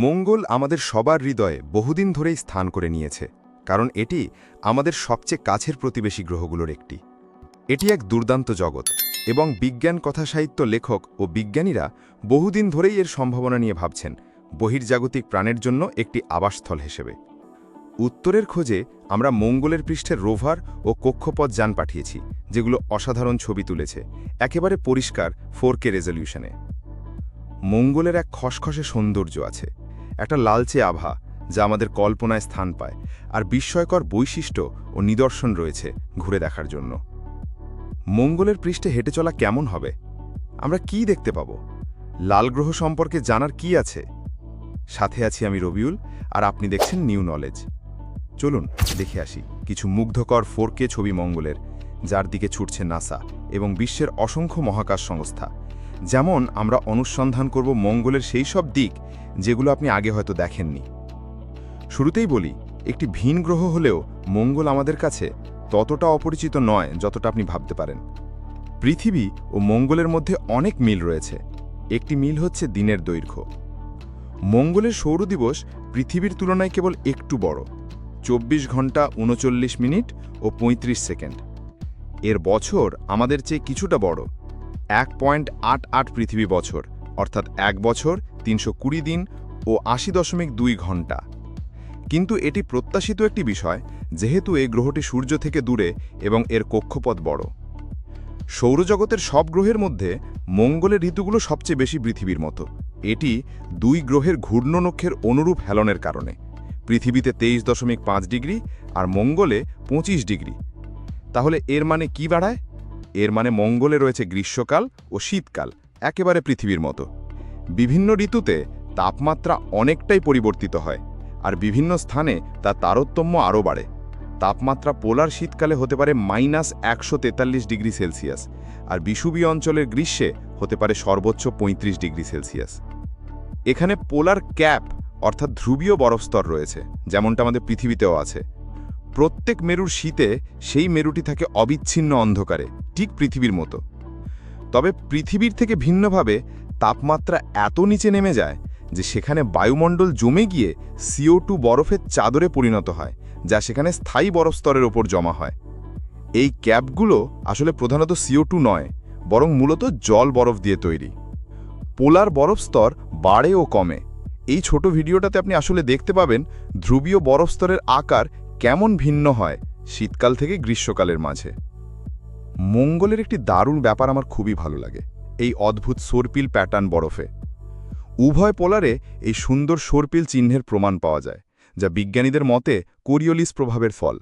মঙ্গল আমাদের সবার হৃদয়ে বহুদিন ধরেই স্থান করে নিয়েছে, কারণ এটি আমাদের সবচেয়ে কাছের প্রতিবেশী গ্রহগুলোর একটি। এটি এক দুর্দান্ত জগৎ এবং বিজ্ঞান কথাসাহিত্য লেখক ও বিজ্ঞানীরা বহুদিন ধরেই এর সম্ভাবনা নিয়ে ভাবছেন, বহির্জাগতিক প্রাণের জন্য একটি আবাসস্থল হিসেবে। উত্তরের খোঁজে আমরা মঙ্গলের পৃষ্ঠের রোভার ও কক্ষপথ যান পাঠিয়েছি, যেগুলো অসাধারণ ছবি তুলেছে, একেবারে পরিষ্কার ফোর কে রেজলিউশনে। মঙ্গলের এক খসখসে সৌন্দর্য আছে একটা লালচে আভা যা আমাদের কল্পনায় স্থান পায়, আর বিস্ময়কর বৈশিষ্ট্য ও নিদর্শন রয়েছে ঘুরে দেখার জন্য। মঙ্গলের পৃষ্ঠে হেঁটে চলা কেমন হবে? আমরা কি দেখতে পাব? লাল গ্রহ সম্পর্কে জানার কি আছে? সাথে আছি আমি রবিউল, আর আপনি দেখছেন নিউ নলেজ। চলুন, দেখে আসি কিছু মুগ্ধকর ফোর ছবি মঙ্গলের, যার দিকে ছুটছে নাসা এবং বিশ্বের অসংখ্য মহাকাশ সংস্থা। যেমন আমরা অনুসন্ধান করব মঙ্গলের সেই সব দিক, যেগুলো আপনি আগে হয়তো দেখেননি। শুরুতেই বলি, একটি ভিন গ্রহ হলেও মঙ্গল আমাদের কাছে ততটা অপরিচিত নয় যতটা আপনি ভাবতে পারেন। পৃথিবী ও মঙ্গলের মধ্যে অনেক মিল রয়েছে। একটি মিল হচ্ছে দিনের দৈর্ঘ্য। মঙ্গলের সৌর দিবস পৃথিবীর তুলনায় কেবল একটু বড়, চব্বিশ ঘণ্টা উনচল্লিশ মিনিট ও ৩৫ সেকেন্ড। এর বছর আমাদের চেয়ে কিছুটা বড়। এক পয়েন্ট আট আট পৃথিবী বছর, অর্থাৎ এক বছর, তিনশো কুড়ি দিন ও আশি দশমিক দুই ঘণ্টা। কিন্তু এটি প্রত্যাশিত একটি বিষয়, যেহেতু এই গ্রহটি সূর্য থেকে দূরে এবং এর কক্ষপথ বড়। সৌরজগতের সব গ্রহের মধ্যে মঙ্গলের ঋতুগুলো সবচেয়ে বেশি পৃথিবীর মতো। এটি দুই গ্রহের ঘূর্ণনক্ষের অনুরূপ হেলনের কারণে। পৃথিবীতে তেইশ দশমিক পাঁচ ডিগ্রি আর মঙ্গলে পঁচিশ ডিগ্রি। তাহলে এর মানে কি বাড়ায়? এর মানে মঙ্গলে রয়েছে গ্রীষ্মকাল ও শীতকাল, একেবারে পৃথিবীর মতো। বিভিন্ন ঋতুতে তাপমাত্রা অনেকটাই পরিবর্তিত হয়, আর বিভিন্ন স্থানে তা তারতম্য আরও বাড়ে। তাপমাত্রা পোলার শীতকালে হতে পারে মাইনাস একশো তেতাল্লিশ ডিগ্রি সেলসিয়াস, আর বিষুবীয় অঞ্চলের গ্রীষ্মে হতে পারে সর্বোচ্চ ৩৫ ডিগ্রি সেলসিয়াস। এখানে পোলার ক্যাপ অর্থাৎ ধ্রুবীয় বরফস্তর রয়েছে, যেমনটা আমাদের পৃথিবীতেও আছে। প্রত্যেক মেরুর শীতে সেই মেরুটি থাকে অবিচ্ছিন্ন অন্ধকারে, ঠিক পৃথিবীর মতো। তবে পৃথিবীর থেকে ভিন্নভাবে তাপমাত্রা এত নিচে নেমে যায় যে সেখানে বায়ুমণ্ডল জমে গিয়ে সিও টু বরফের চাদরে পরিণত হয়, যা সেখানে স্থায়ী বরফ স্তরের ওপর জমা হয়। এই ক্যাপগুলো আসলে প্রধানত সিও টু নয়, বরং মূলত জল বরফ দিয়ে তৈরি। পোলার বরফ স্তর বাড়ে ও কমে। এই ছোট ভিডিওটাতে আপনি আসলে দেখতে পাবেন ধ্রুবীয় বরফ স্তরের আকার কেমন ভিন্ন হয় শীতকাল থেকে গ্রীষ্মকালের মাঝে? মঙ্গলের একটি দারুণ ব্যাপার আমার খুবই ভালো লাগে, এই অদ্ভুত সর্পিল প্যাটার্ন বরফে। উভয় পোলারে এই সুন্দর সর্পিল চিহ্নের প্রমাণ পাওয়া যায়, যা বিজ্ঞানীদের মতে কোরিওলিস প্রভাবের ফল।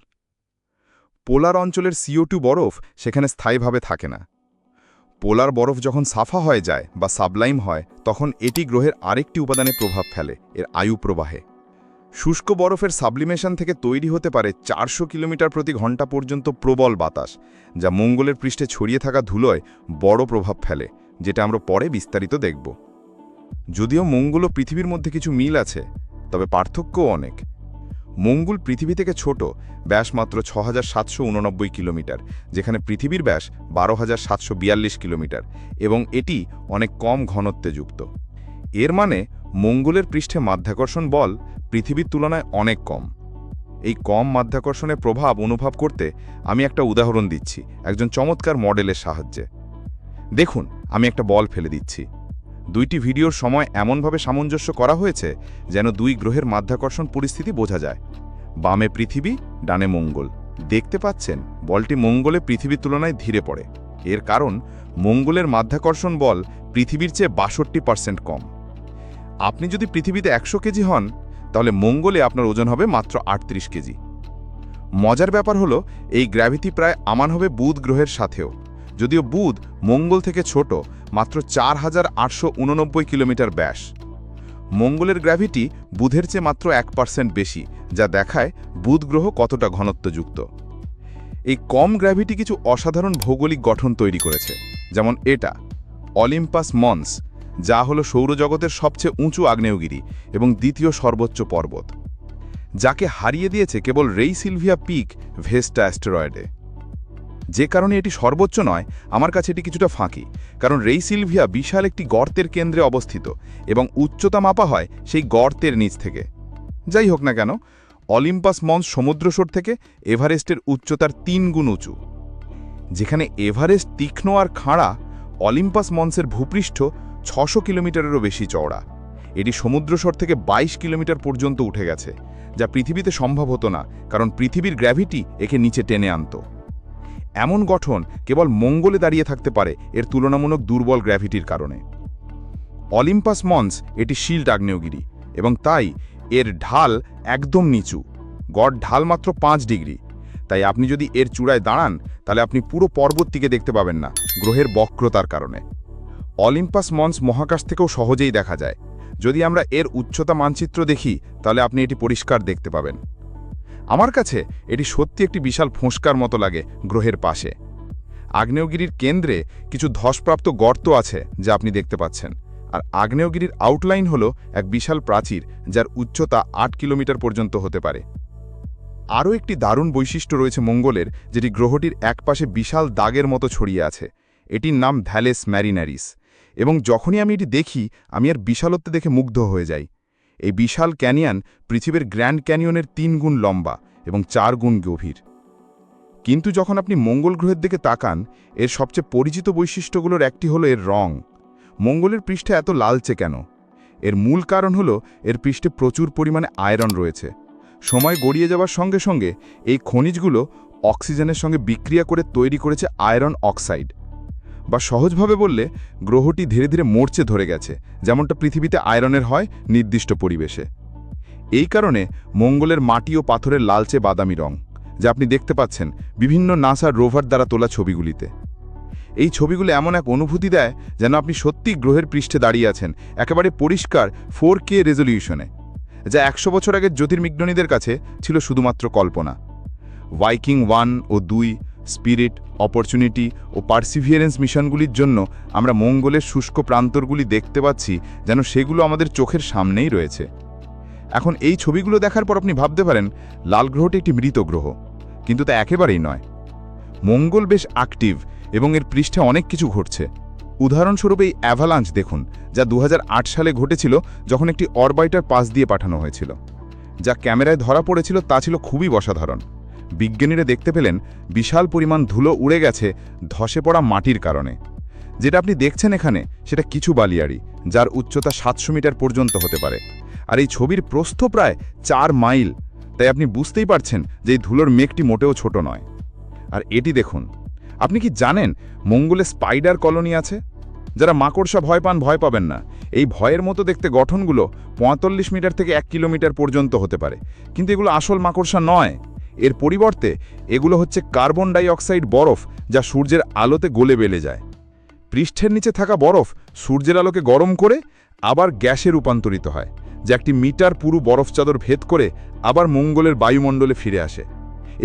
পোলার অঞ্চলের সিও বরফ সেখানে স্থায়ীভাবে থাকে না। পোলার বরফ যখন সাফা হয়ে যায় বা সাবলাইম হয়, তখন এটি গ্রহের আরেকটি উপাদানে প্রভাব ফেলে, এর আয়ু প্রবাহে। শুষ্ক বরফের সাবলিমেশন থেকে তৈরি হতে পারে চারশো কিলোমিটার প্রতি ঘণ্টা পর্যন্ত প্রবল বাতাস, যা মঙ্গলের পৃষ্ঠে ছড়িয়ে থাকা ধুলোয় বড় প্রভাব ফেলে, যেটা আমরা পরে বিস্তারিত দেখব। যদিও মঙ্গল ও পৃথিবীর মধ্যে কিছু মিল আছে, তবে পার্থক্যও অনেক। মঙ্গল পৃথিবী থেকে ছোট, ব্যাস মাত্র ছ কিলোমিটার, যেখানে পৃথিবীর ব্যাস বারো কিলোমিটার, এবং এটি অনেক কম ঘনত্বে যুক্ত। এর মানে মঙ্গলের পৃষ্ঠে মাধ্যাকর্ষণ বল পৃথিবীর তুলনায় অনেক কম। এই কম মাধ্যাকর্ষণের প্রভাব অনুভব করতে আমি একটা উদাহরণ দিচ্ছি, একজন চমৎকার মডেলের সাহায্যে। দেখুন, আমি একটা বল ফেলে দিচ্ছি। দুইটি ভিডিওর সময় এমনভাবে সামঞ্জস্য করা হয়েছে যেন দুই গ্রহের মাধ্যাকর্ষণ পরিস্থিতি বোঝা যায়। বামে পৃথিবী, ডানে মঙ্গল। দেখতে পাচ্ছেন, বলটি মঙ্গলে পৃথিবীর তুলনায় ধীরে পড়ে। এর কারণ, মঙ্গলের মাধ্যাকর্ষণ বল পৃথিবীর চেয়ে বাষট্টি পার্সেন্ট কম। আপনি যদি পৃথিবীতে একশো কেজি হন, তাহলে মঙ্গলে আপনার ওজন হবে মাত্র আটত্রিশ কেজি। মজার ব্যাপার হলো, এই গ্র্যাভিটি প্রায় আমান হবে বুধ গ্রহের সাথেও। যদিও বুধ মঙ্গল থেকে ছোট, মাত্র চার হাজার আটশো উননব্বই কিলোমিটার ব্যাস। মঙ্গলের গ্র্যাভিটি বুধের চেয়ে মাত্র এক পার্সেন্ট বেশি, যা দেখায় বুধ গ্রহ কতটা ঘনত্বযুক্ত। এই কম গ্র্যাভিটি কিছু অসাধারণ ভৌগোলিক গঠন তৈরি করেছে, যেমন এটা, অলিম্পাস মন্স যা হলো সৌরজগতের সবচেয়ে উঁচু আগ্নেয়গিরি এবং দ্বিতীয় সর্বোচ্চ পর্বত। যাকে হারিয়ে দিয়েছে কেবল রেই সিলভিয়া পিক ভেস্টা অ্যাস্টেরয়েডে। যে কারণে এটি সর্বোচ্চ নয়, আমার কাছে এটি কিছুটা ফাঁকি, কারণ রেই সিলভিয়া বিশাল একটি গর্তের কেন্দ্রে অবস্থিত এবং উচ্চতা মাপা হয় সেই গর্তের নিচ থেকে। যাই হোক না কেন, অলিম্পাস মঞ্চ সমুদ্রসর থেকে এভারেস্টের উচ্চতার তিন গুণ উঁচু। যেখানে এভারেস্ট তীক্ষ্ণ আর খাঁড়া, অলিম্পাস মঞ্চের ভূপৃষ্ঠ ছশো কিলোমিটারেরও বেশি চওড়া। এটি সমুদ্রসর থেকে ২২ কিলোমিটার পর্যন্ত উঠে গেছে, যা পৃথিবীতে সম্ভব হতো না, কারণ পৃথিবীর গ্র্যাভিটি একে নিচে টেনে আনত। এমন গঠন কেবল মঙ্গলে দাঁড়িয়ে থাকতে পারে, এর তুলনামূলক দুর্বল গ্র্যাভিটির কারণে। অলিম্পাস মঞ্চ এটি শিল্ড আগ্নেয়গিরি, এবং তাই এর ঢাল একদম নিচু। গড় ঢাল মাত্র পাঁচ ডিগ্রি। তাই আপনি যদি এর চূড়ায় দাঁড়ান, তাহলে আপনি পুরো পর্বতটিকে দেখতে পাবেন না, গ্রহের বক্রতার কারণে। অলিম্পাস মঞ্চ মহাকাশ থেকেও সহজেই দেখা যায়। যদি আমরা এর উচ্চতা মানচিত্র দেখি, তাহলে আপনি এটি পরিষ্কার দেখতে পাবেন। আমার কাছে এটি সত্যি একটি বিশাল ফোঁসকার মতো লাগে গ্রহের পাশে। আগ্নেয়গিরির কেন্দ্রে কিছু ধসপ্রাপ্ত গর্ত আছে, যা আপনি দেখতে পাচ্ছেন। আর আগ্নেয়গিরির আউটলাইন হল এক বিশাল প্রাচীর, যার উচ্চতা আট কিলোমিটার পর্যন্ত হতে পারে। আরও একটি দারুণ বৈশিষ্ট্য রয়েছে মঙ্গলের, যেটি গ্রহটির একপাশে বিশাল দাগের মতো ছড়িয়ে আছে। এটির নাম ভ্যালেস ম্যারিনারিস। এবং যখনই আমি এটি দেখি, আমি আর বিশালত্ব দেখে মুগ্ধ হয়ে যাই। এই বিশাল ক্যানিয়ন পৃথিবীর গ্র্যান্ড ক্যানিয়নের তিন গুণ লম্বা এবং চার গুণ গভীর। কিন্তু যখন আপনি মঙ্গল গ্রহের দিকে তাকান, এর সবচেয়ে পরিচিত বৈশিষ্ট্যগুলোর একটি হলো এর রং। মঙ্গলের পৃষ্ঠে এত লালচে কেন? এর মূল কারণ হলো এর পৃষ্ঠে প্রচুর পরিমাণে আয়রন রয়েছে। সময় গড়িয়ে যাওয়ার সঙ্গে সঙ্গে এই খনিজগুলো অক্সিজেনের সঙ্গে বিক্রিয়া করে তৈরি করেছে আয়রন অক্সাইড। বা সহজভাবে বললে, গ্রহটি ধীরে ধীরে মরচে ধরে গেছে, যেমনটা পৃথিবীতে আয়রনের হয় নির্দিষ্ট পরিবেশে। এই কারণে মঙ্গলের মাটি ও পাথরের লালচে বাদামি রং, যা আপনি দেখতে পাচ্ছেন বিভিন্ন নাসার রোভার দ্বারা তোলা ছবিগুলিতে। এই ছবিগুলো এমন এক অনুভূতি দেয় যেন আপনি সত্যি গ্রহের পৃষ্ঠে দাঁড়িয়ে আছেন, একেবারে পরিষ্কার ফোর কে রেজলিউশনে, যা একশো বছর আগের জ্যোতির্বিজ্ঞানীদের কাছে ছিল শুধুমাত্র কল্পনা। ভাইকিং ওয়ান ও দুই স্পিরিট, অপরচুনিটি ও পার্সিভিয়ারেন্স মিশনগুলির জন্য আমরা মঙ্গলের শুষ্ক প্রান্তরগুলি দেখতে পাচ্ছি যেন সেগুলো আমাদের চোখের সামনেই রয়েছে। এখন এই ছবিগুলো দেখার পর আপনি ভাবতে পারেন, লাল গ্রহটি একটি মৃত গ্রহ। কিন্তু তা একেবারেই নয়। মঙ্গল বেশ অ্যাক্টিভ এবং এর পৃষ্ঠে অনেক কিছু ঘটছে। উদাহরণস্বরূপ এই অ্যাভালাঞ্চ দেখুন, যা দু হাজার আট সালে ঘটেছিল যখন একটি অরবাইটার পাস দিয়ে পাঠানো হয়েছিল। যা ক্যামেরায় ধরা পড়েছিল তা ছিল খুবই অসাধারণ বিজ্ঞানীরা দেখতে পেলেন বিশাল পরিমাণ ধুলো উড়ে গেছে ধসে পড়া মাটির কারণে। যেটা আপনি দেখছেন এখানে, সেটা কিছু বালিয়াড়ি, যার উচ্চতা সাতশো মিটার পর্যন্ত হতে পারে। আর এই ছবির প্রস্থ প্রায় চার মাইল। তাই আপনি বুঝতেই পারছেন যে এই ধুলোর মেঘটি মোটেও ছোট নয়। আর এটি দেখুন, আপনি কি জানেন মঙ্গলে স্পাইডার কলোনি আছে? যারা মাকড়সা ভয় পান ভয় পাবেন না। এই ভয়ের মতো দেখতে গঠনগুলো পঁয়তাল্লিশ মিটার থেকে এক কিলোমিটার পর্যন্ত হতে পারে। কিন্তু এগুলো আসল মাকড়সা নয়। এর পরিবর্তে এগুলো হচ্ছে কার্বন ডাই অক্সাইড বরফ যা সূর্যের আলোতে গলে বেলে যায়। পৃষ্ঠের নিচে থাকা বরফ সূর্যের আলোকে গরম করে আবার গ্যাসে রূপান্তরিত হয়, যা একটি মিটার পুরু বরফ চাদর ভেদ করে আবার মঙ্গলের বায়ুমণ্ডলে ফিরে আসে।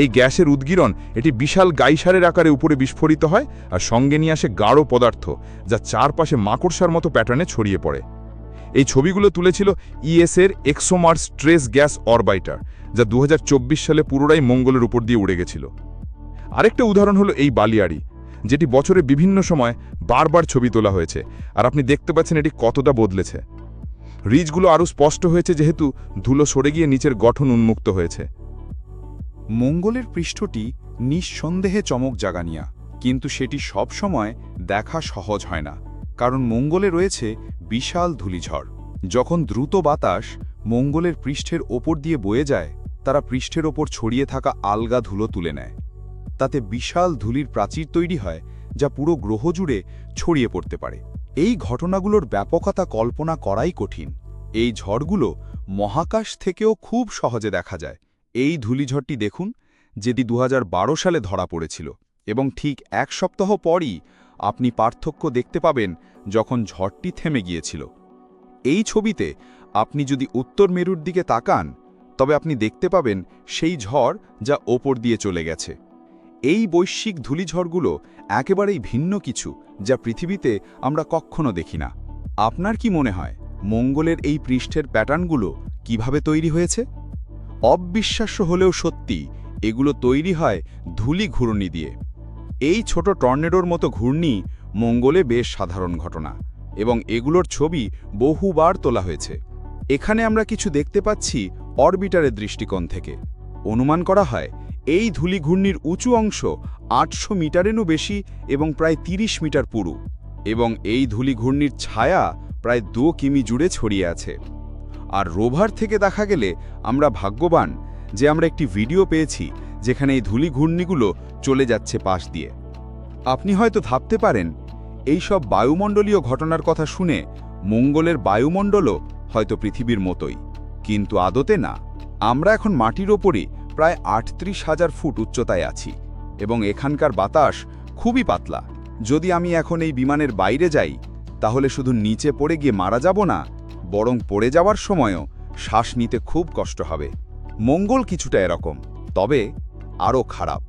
এই গ্যাসের উদ্গীরণ এটি বিশাল গাইসারের আকারে উপরে বিস্ফোরিত হয় আর সঙ্গে নিয়ে আসে গাঢ় পদার্থ যা চারপাশে মাকড়সার মতো প্যাটার্নে ছড়িয়ে পড়ে। এই ছবিগুলো তুলেছিল ইএসের এক্সোমার স্ট্রেস গ্যাস অরবাইটার, যা দু হাজার চব্বিশ সালে পুরোটাই মঙ্গলের উপর দিয়ে উড়ে গেছিল। আরেকটা উদাহরণ হলো এই বালিয়াড়ি, যেটি বছরে বিভিন্ন সময় বারবার ছবি তোলা হয়েছে, আর আপনি দেখতে পাচ্ছেন এটি কতটা বদলেছে। রিজগুলো আরও স্পষ্ট হয়েছে যেহেতু ধুলো সরে গিয়ে নিচের গঠন উন্মুক্ত হয়েছে। মঙ্গলের পৃষ্ঠটি নিঃসন্দেহে চমক জাগানিয়া, কিন্তু সেটি সব সময় দেখা সহজ হয় না। কারণ মঙ্গলে রয়েছে বিশাল ধূলিঝড়। যখন দ্রুত বাতাস মঙ্গলের পৃষ্ঠের ওপর দিয়ে বয়ে যায়, তারা পৃষ্ঠের ওপর ছড়িয়ে থাকা আলগা ধুলো তুলে নেয়। তাতে বিশাল ধুলির প্রাচীর তৈরি হয়, যা পুরো গ্রহ জুড়ে ছড়িয়ে পড়তে পারে। এই ঘটনাগুলোর ব্যাপকতা কল্পনা করাই কঠিন। এই ঝড়গুলো মহাকাশ থেকেও খুব সহজে দেখা যায়। এই ধূলিঝড়টি দেখুন, যেটি দু হাজার বারো সালে ধরা পড়েছিল এবং ঠিক এক সপ্তাহ পরই আপনি পার্থক্য দেখতে পাবেন যখন ঝড়টি থেমে গিয়েছিল। এই ছবিতে আপনি যদি উত্তর মেরুর দিকে তাকান, তবে আপনি দেখতে পাবেন সেই ঝড় যা ওপর দিয়ে চলে গেছে। এই বৈশ্বিক ধূলিঝড়গুলো একেবারেই ভিন্ন কিছু যা পৃথিবীতে আমরা কখনো দেখি না। আপনার কি মনে হয়, মঙ্গলের এই পৃষ্ঠের প্যাটার্নগুলো কীভাবে তৈরি হয়েছে? অবিশ্বাস্য হলেও সত্যি, এগুলো তৈরি হয় ধূলি ঘূর্ণি দিয়ে। এই ছোট টর্নেডোর মতো ঘূর্ণি মঙ্গলে বেশ সাধারণ ঘটনা, এবং এগুলোর ছবি বহুবার তোলা হয়েছে। এখানে আমরা কিছু দেখতে পাচ্ছি অরবিটারের দৃষ্টিকোণ থেকে। অনুমান করা হয়, এই ধূলি ঘূর্ণির উঁচু অংশ আটশো মিটারেরও বেশি এবং প্রায় ৩০ মিটার পুরু, এবং এই ধূলি ঘূর্ণির ছায়া প্রায় দু কিমি জুড়ে ছড়িয়ে আছে। আর রোভার থেকে দেখা গেলে আমরা ভাগ্যবান যে আমরা একটি ভিডিও পেয়েছি যেখানে এই ধূলি ঘূর্ণিগুলো চলে যাচ্ছে পাশ দিয়ে। আপনি হয়তো ভাবতে পারেন, এই সব বায়ুমণ্ডলীয় ঘটনার কথা শুনে মঙ্গলের বায়ুমণ্ডলও হয়তো পৃথিবীর মতোই। কিন্তু আদতে না, আমরা এখন মাটির ওপরে প্রায় আটত্রিশ হাজার ফুট উচ্চতায় আছি এবং এখানকার বাতাস খুবই পাতলা। যদি আমি এখন এই বিমানের বাইরে যাই, তাহলে শুধু নিচে পড়ে গিয়ে মারা যাব না, বরং পড়ে যাওয়ার সময়ও শ্বাস নিতে খুব কষ্ট হবে। মঙ্গল কিছুটা এরকম, তবে আরও খারাপ।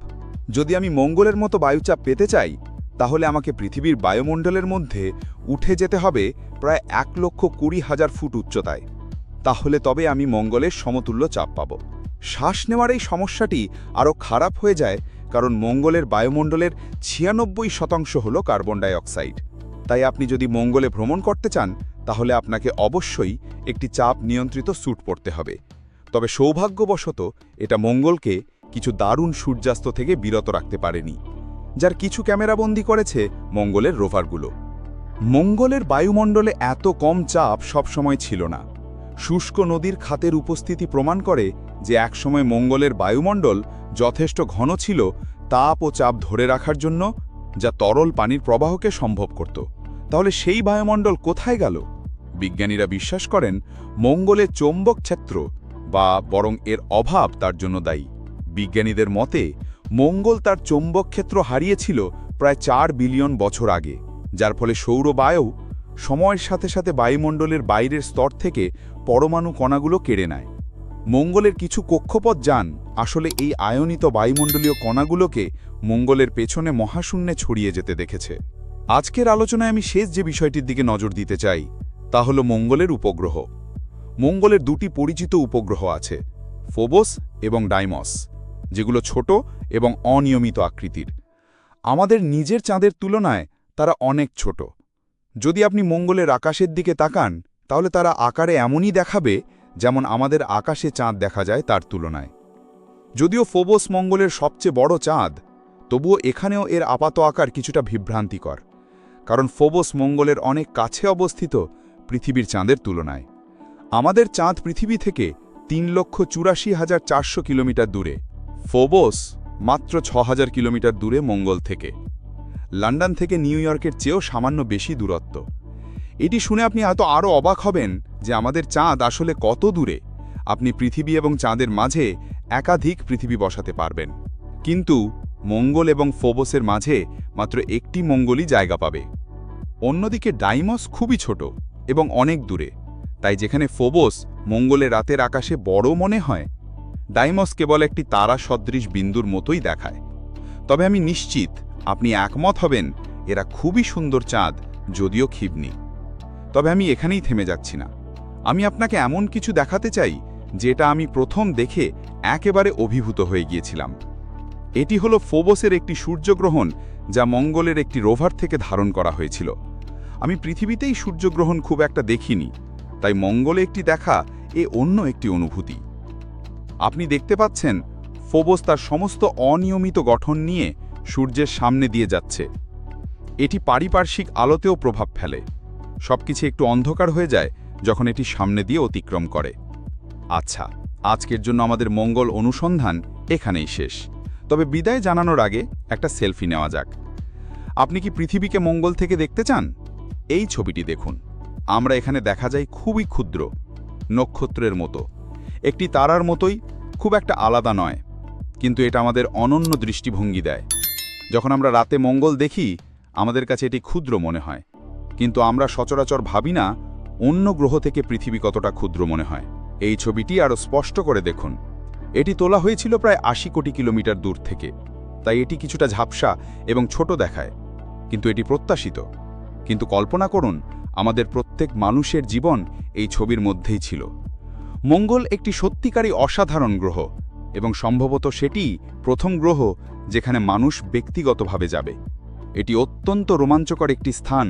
যদি আমি মঙ্গলের মতো বায়ুচাপ পেতে চাই, তাহলে আমাকে পৃথিবীর বায়ুমণ্ডলের মধ্যে উঠে যেতে হবে প্রায় এক লক্ষ কুড়ি হাজার ফুট উচ্চতায়। তাহলে তবে আমি মঙ্গলের সমতুল্য চাপ পাব। শ্বাস নেওয়ার এই সমস্যাটি আরও খারাপ হয়ে যায় কারণ মঙ্গলের বায়ুমণ্ডলের ছিয়ানব্বই শতাংশ হল কার্বন ডাইঅক্সাইড। তাই আপনি যদি মঙ্গলে ভ্রমণ করতে চান, তাহলে আপনাকে অবশ্যই একটি চাপ নিয়ন্ত্রিত স্যুট পরতে হবে। তবে সৌভাগ্যবশত এটা মঙ্গলকে কিছু দারুণ সূর্যাস্ত থেকে বিরত রাখতে পারেনি, যার কিছু ক্যামেরাবন্দি করেছে মঙ্গলের রোভারগুলো। মঙ্গলের বায়ুমণ্ডলে এত কম চাপ সবসময় ছিল না। শুষ্ক নদীর খাতের উপস্থিতি প্রমাণ করে যে একসময় মঙ্গলের বায়ুমণ্ডল যথেষ্ট ঘন ছিল, তাপ ও চাপ ধরে রাখার জন্য যা তরল পানির প্রবাহকে সম্ভব করত। তাহলে সেই বায়ুমণ্ডল কোথায় গেল? বিজ্ঞানীরা বিশ্বাস করেন, মঙ্গলের চৌম্বক ক্ষেত্র বা বরং এর অভাব তার জন্য দায়ী। বিজ্ঞানীদের মতে, মঙ্গল তার চৌম্বক ক্ষেত্র হারিয়েছিল প্রায় চার বিলিয়ন বছর আগে, যার ফলে সৌর বায়ু সময়ের সাথে সাথে বায়ুমণ্ডলের বাইরের স্তর থেকে পরমাণু কণাগুলো কেড়ে নেয়। মঙ্গলের কিছু কক্ষপথ যান, আসলে এই আয়নিত বায়ুমণ্ডলীয় কণাগুলোকে মঙ্গলের পেছনে মহাশূন্যে ছড়িয়ে যেতে দেখেছে। আজকের আলোচনায় আমি শেষ যে বিষয়টির দিকে নজর দিতে চাই, তা হল মঙ্গলের উপগ্রহ। মঙ্গলের দুটি পরিচিত উপগ্রহ আছে, ফোবোস এবং ডাইমস। যেগুলো ছোট এবং অনিয়মিত আকৃতির। আমাদের নিজের চাঁদের তুলনায় তারা অনেক ছোট। যদি আপনি মঙ্গলের আকাশের দিকে তাকান, তাহলে তারা আকারে এমনই দেখাবে যেমন আমাদের আকাশে চাঁদ দেখা যায় তার তুলনায়। যদিও ফোবোস মঙ্গলের সবচেয়ে বড় চাঁদ, তবুও এখানেও এর আপাত আকার কিছুটা বিভ্রান্তিকর, কারণ ফোবোস মঙ্গলের অনেক কাছে অবস্থিত পৃথিবীর চাঁদের তুলনায়। আমাদের চাঁদ পৃথিবী থেকে তিন লক্ষ চুরাশি হাজার চারশো কিলোমিটার দূরে। ফোবোস মাত্র ছ হাজার কিলোমিটার দূরে মঙ্গল থেকে। লন্ডন থেকে নিউ ইয়র্কের চেয়েও সামান্য বেশি দূরত্ব। এটি শুনে আপনি হয়তো আরও অবাক হবেন যে আমাদের চাঁদ আসলে কত দূরে। আপনি পৃথিবী এবং চাঁদের মাঝে একাধিক পৃথিবী বসাতে পারবেন। কিন্তু মঙ্গল এবং ফোবোসের মাঝে মাত্র একটি মঙ্গলই জায়গা পাবে। অন্যদিকে ডাইমস খুবই ছোট এবং অনেক দূরে। তাই যেখানে ফোবোস মঙ্গলে রাতের আকাশে বড় মনে হয় ডাইমস কেবল একটি তারা সদৃশ বিন্দুর মতোই দেখায়। তবে আমি নিশ্চিত আপনি একমত হবেন, এরা খুবই সুন্দর চাঁদ, যদিও ক্ষিবনি তবে আমি এখানেই থেমে যাচ্ছি না। আমি আপনাকে এমন কিছু দেখাতে চাই, যেটা আমি প্রথম দেখে একেবারে অভিভূত হয়ে গিয়েছিলাম। এটি হলো ফোবোসের একটি সূর্যগ্রহণ, যা মঙ্গলের একটি রোভার থেকে ধারণ করা হয়েছিল। আমি পৃথিবীতেই সূর্যগ্রহণ খুব একটা দেখিনি, তাই মঙ্গলে একটি দেখা, এ অন্য একটি অনুভূতি। আপনি দেখতে পাচ্ছেন, ফোবোস তার সমস্ত অনিয়মিত গঠন নিয়ে সূর্যের সামনে দিয়ে যাচ্ছে। এটি পারিপার্শ্বিক আলোতেও প্রভাব ফেলে। সবকিছু একটু অন্ধকার হয়ে যায় যখন এটি সামনে দিয়ে অতিক্রম করে। আচ্ছা আজকের জন্য আমাদের মঙ্গল অনুসন্ধান এখানেই শেষ। তবে বিদায় জানানোর আগে একটা সেলফি নেওয়া যাক। আপনি কি পৃথিবীকে মঙ্গল থেকে দেখতে চান? এই ছবিটি দেখুন। আমরা এখানে দেখা যায় খুবই ক্ষুদ্র নক্ষত্রের মতো। একটি তারার মতোই খুব একটা আলাদা নয়, কিন্তু এটা আমাদের অনন্য দৃষ্টিভঙ্গি দেয়। যখন আমরা রাতে মঙ্গল দেখি, আমাদের কাছে এটি ক্ষুদ্র মনে হয়, কিন্তু আমরা সচরাচর ভাবি না, অন্য গ্রহ থেকে পৃথিবী কতটা ক্ষুদ্র মনে হয়। এই ছবিটি আরও স্পষ্ট করে দেখুন। এটি তোলা হয়েছিল প্রায় আশি কোটি কিলোমিটার দূর থেকে, তাই এটি কিছুটা ঝাপসা এবং ছোট দেখায়, কিন্তু এটি প্রত্যাশিত। কিন্তু কল্পনা করুন, আমাদের প্রত্যেক মানুষের জীবন এই ছবির মধ্যেই ছিল। মঙ্গল একটি সত্যিকারী অসাধারণ গ্রহ, এবং সম্ভবত সেটিই প্রথম গ্রহ যেখানে মানুষ ব্যক্তিগতভাবে যাবে। এটি অত্যন্ত রোমাঞ্চকর একটি স্থান,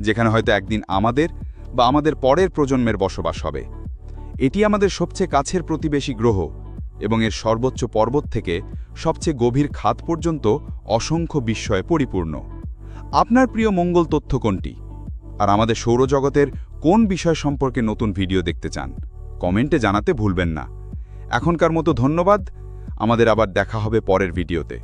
যেখানে হয়তো একদিন আমাদের বা আমাদের পরের প্রজন্মের বসবাস হবে। এটি আমাদের সবচেয়ে কাছের প্রতিবেশী গ্রহ, এবং এর সর্বোচ্চ পর্বত থেকে সবচেয়ে গভীর খাত পর্যন্ত অসংখ্য বিস্ময়ে পরিপূর্ণ। আপনার প্রিয় মঙ্গল তথ্য কোনটি? আর আমাদের সৌরজগতের কোন বিষয় সম্পর্কে নতুন ভিডিও দেখতে চান? কমেন্টে জানাতে ভুলবেন না। এখনকার মতো ধন্যবাদ। আমাদের আবার দেখা হবে পরের ভিডিওতে।